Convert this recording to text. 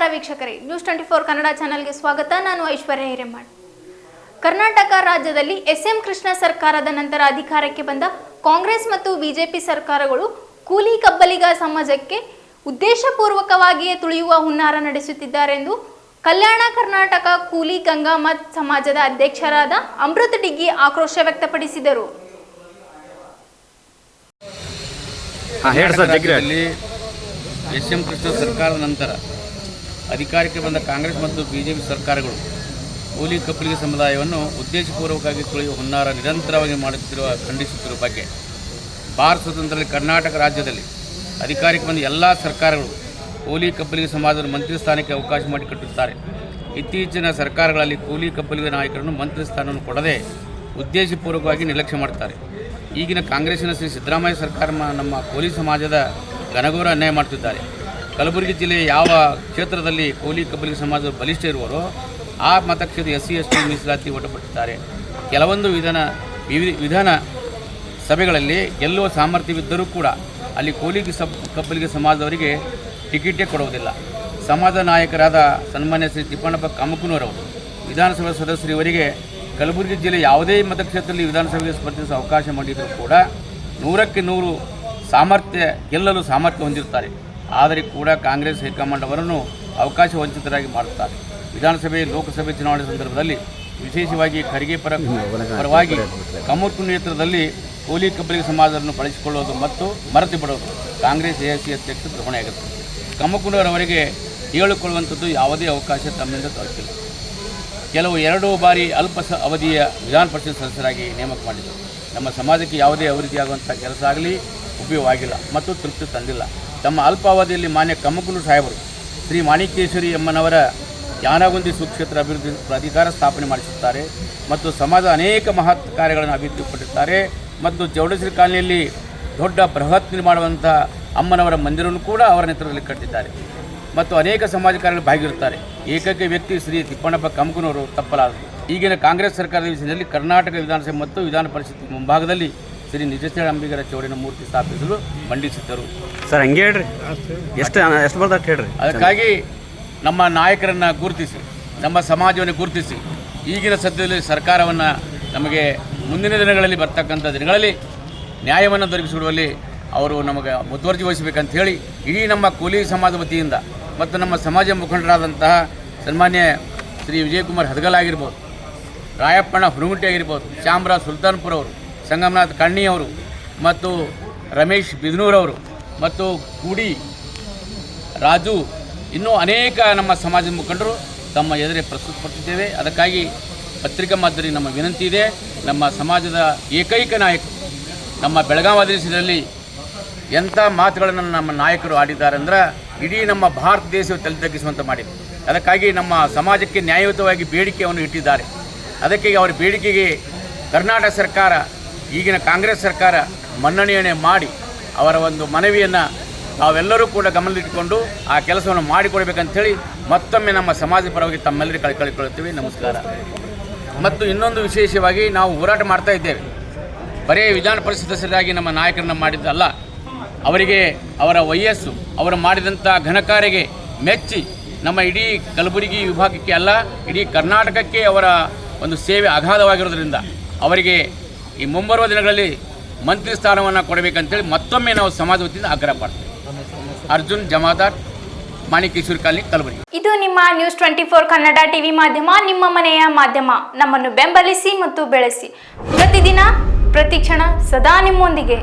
ನಮಸ್ಕಾರ ವೀಕ್ಷಕರೇ. News twenty four Kannada ಚಾನೆಲ್ಗೆ ಸ್ವಾಗತ. ನಾನು ಐಶ್ವರ್ಯ ಹಿರೇಮಾಡ್ ಕರ್ನಾಟಕ ರಾಜ್ಯದಲ್ಲಿ ಎಸ್ ಎಂ ಕೃಷ್ಣ ಸರ್ಕಾರದ ನಂತರ ಅಧಿಕಾರಕ್ಕೆ ಬಂದ ಕಾಂಗ್ರೆಸ್ ಮತ್ತು ಬಿಜೆಪಿ ಸರ್ಕಾರಗಳು ಕೂಲಿ ಕಬ್ಬಲಿಗ ಸಮಾಜಕ್ಕೆ ಉದ್ದೇಶಪೂರ್ವಕವಾಗಿಯೇ ತುಳಿಯುವ ಹುನ್ನಾರ ನಡೆಸುತ್ತಿದ್ದಾರೆ ಎಂದು ಕಲ್ಯಾಣ ಕರ್ನಾಟಕ ಕೂಲಿ ಗಂಗಾಮತ್ ಸಮಾಜದ ಅಧ್ಯಕ್ಷರಾದ ಅಮೃತ ಡಿಗ್ಗಿ ಆಕ್ರೋಶ ವ್ಯಕ್ತಪಡಿಸಿದರು. ಎಸ್ ಎಂ ಕೃಷ್ಣ ಸರ್ಕಾರದ ನಂತರ ಅಧಿಕಾರಕ್ಕೆ ಬಂದ ಕಾಂಗ್ರೆಸ್ ಮತ್ತು ಬಿಜೆಪಿ ಸರ್ಕಾರಗಳು ಕೂಲಿ ಕಪ್ಪಲಿಗೆ ಸಮುದಾಯವನ್ನು ಉದ್ದೇಶಪೂರ್ವಕವಾಗಿ ತುಳಿಯುವ ಹುನ್ನಾರ ನಿರಂತರವಾಗಿ ಮಾಡುತ್ತಿರುವ, ಖಂಡಿಸುತ್ತಿರುವ ಬಗ್ಗೆ ಭಾರತ ಸ್ವತಂತ್ರದಲ್ಲಿ ಕರ್ನಾಟಕ ರಾಜ್ಯದಲ್ಲಿ ಅಧಿಕಾರಕ್ಕೆ ಬಂದ ಎಲ್ಲ ಸರ್ಕಾರಗಳು ಕೂಲಿ ಕಪ್ಪಲಿಗೆ ಸಮಾಜದ ಮಂತ್ರಿ ಸ್ಥಾನಕ್ಕೆ ಅವಕಾಶ ಮಾಡಿಕೊಟ್ಟಿರುತ್ತಾರೆ. ಇತ್ತೀಚಿನ ಸರ್ಕಾರಗಳಲ್ಲಿ ಕೂಲಿ ಕಪ್ಪಲಿಗೆ ನಾಯಕರನ್ನು ಮಂತ್ರಿ ಸ್ಥಾನವನ್ನು ಕೊಡದೆ ಉದ್ದೇಶಪೂರ್ವಕವಾಗಿ ನಿರ್ಲಕ್ಷ್ಯ ಮಾಡುತ್ತಾರೆ. ಈಗಿನ ಕಾಂಗ್ರೆಸ್ಸಿನ ಶ್ರೀ ಸಿದ್ದರಾಮಯ್ಯ ಸರ್ಕಾರ ನಮ್ಮ ಕೂಲಿ ಸಮಾಜದ ಘನಘೋರ ಅನ್ಯಾಯ ಮಾಡುತ್ತಿದ್ದಾರೆ. ಕಲಬುರಗಿ ಜಿಲ್ಲೆಯ ಯಾವ ಕ್ಷೇತ್ರದಲ್ಲಿ ಕೋಲಿ ಕಬ್ಬಲಿಗ ಸಮಾಜ ಬಲಿಷ್ಠ ಇರುವರೋ ಆ ಮತಕ್ಷೇತ್ರ ಎಸ್ ಸಿ ಎಸ್ ಟಿ ಮೀಸಲಾತಿ ಒಟ್ಟಪಟ್ಟಿದ್ದಾರೆ ಕೆಲವೊಂದು ವಿಧಾನ ವಿಧಾನ ಸಭೆಗಳಲ್ಲಿ ಗೆಲ್ಲುವ ಸಾಮರ್ಥ್ಯವಿದ್ದರೂ ಕೂಡ ಅಲ್ಲಿ ಕೋಲಿ ಸಬ್ ಕಬ್ಬಲಿಗೆ ಸಮಾಜದವರಿಗೆ ಟಿಕೆಟೇ ಕೊಡುವುದಿಲ್ಲ. ಸಮಾಜ ನಾಯಕರಾದ ಸನ್ಮಾನ್ಯ ಶ್ರೀ ತಿಪ್ಪಣ್ಣಪ್ಪ ಕಾಮಕನೂರವರು ವಿಧಾನಸಭಾ ಸದಸ್ಯರು ಇವರಿಗೆ ಕಲಬುರಗಿ ಜಿಲ್ಲೆ ಯಾವುದೇ ಮತಕ್ಷೇತ್ರದಲ್ಲಿ ವಿಧಾನಸಭೆಗೆ ಸ್ಪರ್ಧಿಸುವ ಅವಕಾಶ ಮಾಡಿದರೂ ಕೂಡ ನೂರಕ್ಕೆ ನೂರು ಸಾಮರ್ಥ್ಯ ಗೆಲ್ಲಲು ಸಾಮರ್ಥ್ಯ ಹೊಂದಿರುತ್ತಾರೆ. ಆದರೆ ಕೂಡ ಕಾಂಗ್ರೆಸ್ ಹೈಕಮಾಂಡ್ ಅವರನ್ನು ಅವಕಾಶ ವಂಚಿತರಾಗಿ ಮಾಡುತ್ತಾರೆ. ವಿಧಾನಸಭೆ, ಲೋಕಸಭೆ ಚುನಾವಣೆ ಸಂದರ್ಭದಲ್ಲಿ ವಿಶೇಷವಾಗಿ ಖರ್ಗೆ ಪರ ಪರವಾಗಿ ಕಮರ್ಕು ನೇತೃತ್ವದಲ್ಲಿ ಕೋಲಿ ಕಬ್ಬಲಿಗ ಸಮಾಜವನ್ನು ಬಳಸಿಕೊಳ್ಳೋದು ಮತ್ತು ಮರೆತು ಬಿಡೋದು ಕಾಂಗ್ರೆಸ್ ಎ ಸಿ ಅಧ್ಯಕ್ಷ ಹೊಣೆಯಾಗುತ್ತೆ ಕಮ್ಮಕುಂಡವರವರಿಗೆ ಹೇಳಿಕೊಳ್ಳುವಂಥದ್ದು ಯಾವುದೇ ಅವಕಾಶ ತಮ್ಮಿಂದ ದೊರಕಿಲ್ಲ. ಕೆಲವು ಎರಡು ಬಾರಿ ಅಲ್ಪ ಅವಧಿಯ ವಿಧಾನ ಪರಿಷತ್ ಸದಸ್ಯರಾಗಿ ನೇಮಕ ಮಾಡಿದರು. ನಮ್ಮ ಸಮಾಜಕ್ಕೆ ಯಾವುದೇ ಅಭಿವೃದ್ಧಿಯಾಗುವಂಥ ಕೆಲಸ ಆಗಲಿ, ಉಪಯೋಗವಾಗಿಲ್ಲ ಮತ್ತು ತೃಪ್ತಿ ತಂದಿಲ್ಲ. ತಮ್ಮ ಅಲ್ಪಾವಧಿಯಲ್ಲಿ ಮಾನ್ಯ ಕಮಕುಲು ಸಾಹೇಬರು ಶ್ರೀ ಮಾಣಿಕೇಶ್ವರಿ ಅಮ್ಮನವರ ಯಾನಗುಂದಿ ಸುಕ್ಷೇತ್ರ ಅಭಿವೃದ್ಧಿ ಪ್ರಾಧಿಕಾರ ಸ್ಥಾಪನೆ ಮಾಡಿಸುತ್ತಾರೆ ಮತ್ತು ಸಮಾಜ ಅನೇಕ ಮಹತ್ ಕಾರ್ಯಗಳನ್ನು ಅಭಿವೃದ್ಧಿಪಡಿಸುತ್ತಾರೆ ಮತ್ತು ಜೌಡಶ್ರೀ ಕಾಲನಿಯಲ್ಲಿ ದೊಡ್ಡ ಬೃಹತ್ ನಿರ್ಮಾಣವಂಥ ಅಮ್ಮನವರ ಮಂದಿರವನ್ನು ಕೂಡ ಅವರ ನೇತೃತ್ವದಲ್ಲಿ ಕಟ್ಟಿದ್ದಾರೆ. ಮತ್ತು ಅನೇಕ ಸಮಾಜ ಕಾರ್ಯಗಳು ಭಾಗಿರುತ್ತಾರೆ. ಏಕೈಕ ವ್ಯಕ್ತಿ ಶ್ರೀ ತಿಪ್ಪಣ್ಣಪ್ಪ ಕಮಕನವರು ತಪ್ಪಲಾದರು ಈಗಿನ ಕಾಂಗ್ರೆಸ್ ಸರ್ಕಾರದ ವಿಷಯದಲ್ಲಿ ಕರ್ನಾಟಕ ವಿಧಾನಸಭೆ ಮತ್ತು ವಿಧಾನ ಪರಿಷತ್ ಮುಂಭಾಗದಲ್ಲಿ ಶ್ರೀ ನಿಜಸ್ಥಳ ಅಂಬಿಗರ ಚೌಡಿನ ಮೂರ್ತಿ ಸ್ಥಾಪಿಸಲು ಮಂಡಿಸಿದ್ದರು. ಸರ್ ಹಂಗೆ ಹೇಳ್ರಿ. ಎಷ್ಟು ಎಷ್ಟು ಬರ್ತದೆ ಹೇಳ್ರಿ? ಅದಕ್ಕಾಗಿ ನಮ್ಮ ನಾಯಕರನ್ನು ಗುರುತಿಸಿ ನಮ್ಮ ಸಮಾಜವನ್ನು ಗುರುತಿಸಿ ಈಗಿನ ಸದ್ಯದಲ್ಲಿ ಸರ್ಕಾರವನ್ನು ನಮಗೆ ಮುಂದಿನ ದಿನಗಳಲ್ಲಿ ಬರ್ತಕ್ಕಂಥ ದಿನಗಳಲ್ಲಿ ನ್ಯಾಯವನ್ನು ದೊರಕಿಸಿಕೊಡುವಲ್ಲಿ ಅವರು ನಮಗೆ ಮುತುವರ್ಜಿ ವಹಿಸಬೇಕಂತ ಹೇಳಿ ಇಡೀ ನಮ್ಮ ಕೂಲಿ ಸಮಾಜ ವತಿಯಿಂದ ಮತ್ತು ನಮ್ಮ ಸಮಾಜ ಮುಖಂಡರಾದಂತಹ ಸನ್ಮಾನ್ಯ ಶ್ರೀ ವಿಜಯಕುಮಾರ್ ಹದಗಲ್ ಆಗಿರ್ಬೋದು ರಾಯಪ್ಪಣ್ಣ ಹುರುಗುಂಟಿ ಆಗಿರ್ಬೋದು ಶ್ಯಾಮರಾವ್ ಸುಲ್ತಾನ್ಪುರ ಅವರು ಸಂಗಮನಾಥ್ ಕಣ್ಣಿಯವರು ಮತ್ತು ರಮೇಶ್ ಬಿದ್ನೂರವರು ಮತ್ತು ಕೂಡಿ ರಾಜು ಇನ್ನೂ ಅನೇಕ ನಮ್ಮ ಸಮಾಜದ ಮುಖಂಡರು ತಮ್ಮ ಎದುರೇ ಪ್ರಸ್ತುತಪಡಿಸಿದ್ದೇವೆ ಅದಕ್ಕಾಗಿ ಪತ್ರಿಕಾ ಮಾಧ್ಯಮದಲ್ಲಿ ನಮ್ಮ ವಿನಂತಿ ಇದೆ. ನಮ್ಮ ಸಮಾಜದ ಏಕೈಕ ನಾಯಕ, ನಮ್ಮ ಬೆಳಗಾವಿ ಅಧಿವೇಶನದಲ್ಲಿ ಎಂಥ ಮಾತುಗಳನ್ನು ನಮ್ಮ ನಾಯಕರು ಆಡಿದ್ದಾರೆ ಅಂದ್ರೆ ಇಡೀ ನಮ್ಮ ಭಾರತ ದೇಶವು ತಲೆ ತಗ್ಗಿಸುವಂತೆ ಮಾಡಿದೆ. ಅದಕ್ಕಾಗಿ ನಮ್ಮ ಸಮಾಜಕ್ಕೆ ನ್ಯಾಯಯುತವಾಗಿ ಬೇಡಿಕೆಯನ್ನು ಇಟ್ಟಿದ್ದಾರೆ. ಅದಕ್ಕೆ ಅವರ ಬೇಡಿಕೆಗೆ ಕರ್ನಾಟಕ ಸರ್ಕಾರ ಈಗಿನ ಕಾಂಗ್ರೆಸ್ ಸರ್ಕಾರ ಮನ್ನಣೆಯನ್ನೇ ಮಾಡಿ ಅವರ ಒಂದು ಮನವಿಯನ್ನು ನಾವೆಲ್ಲರೂ ಕೂಡ ಗಮನದಲ್ಲಿಟ್ಟುಕೊಂಡು ಆ ಕೆಲಸವನ್ನು ಮಾಡಿಕೊಡ್ಬೇಕಂತೇಳಿ ಮತ್ತೊಮ್ಮೆ ನಮ್ಮ ಸಮಾಜ ಪರವಾಗಿ ತಮ್ಮೆಲ್ಲರಿಗೂ ಕಳ್ಕೊಳ್ಳುತ್ತೀವಿ ನಮಸ್ಕಾರ. ಮತ್ತು ಇನ್ನೊಂದು ವಿಶೇಷವಾಗಿ ನಾವು ಹೋರಾಟ ಮಾಡ್ತಾ ಇದ್ದೇವೆ. ಬರೀ ವಿಧಾನ ಪರಿಷತ್ ಸದಸ್ಯರಾಗಿ ನಮ್ಮ ನಾಯಕರನ್ನ ಮಾಡಿದ್ದಲ್ಲ ಅವರಿಗೆ ಅವರ ವಯಸ್ಸು, ಅವರು ಮಾಡಿದಂಥ ಘನಕಾರಿಗೆ ಮೆಚ್ಚಿ ನಮ್ಮ ಇಡೀ ಕಲಬುರಗಿ ವಿಭಾಗಕ್ಕೆ ಅಲ್ಲ, ಇಡೀ ಕರ್ನಾಟಕಕ್ಕೆ ಅವರ ಒಂದು ಸೇವೆ ಅಗಾಧವಾಗಿರೋದ್ರಿಂದ ಅವರಿಗೆ ಈ ಮುಂಬರುವ ದಿನಗಳಲ್ಲಿ ಮಂತ್ರಿ ಸ್ಥಾನವನ್ನು ಕೊಡಬೇಕಂತೇಳಿ ಮತ್ತೊಮ್ಮೆ ನಾವು ಸಮಾಜ ವತಿಯಿಂದ ಆಗ್ರಹ ಪಡ್ತೇವೆ ಅರ್ಜುನ್ ಜಮಾದಾರ್, ಮಾಣಿಕೇಶ್ವರಿ ಕಾಲಿ ಕಲಬುರಗಿ. ಇದು ನಿಮ್ಮ news twenty four Kannada TV ಮಾಧ್ಯಮ, ನಿಮ್ಮ ಮನೆಯ ಮಾಧ್ಯಮ. ನಮ್ಮನ್ನು ಬೆಂಬಲಿಸಿ ಮತ್ತು ಬೆಳೆಸಿ. ಪ್ರತಿದಿನ ಪ್ರತಿಕ್ಷಣ ಸದಾ ನಿಮ್ಮೊಂದಿಗೆ.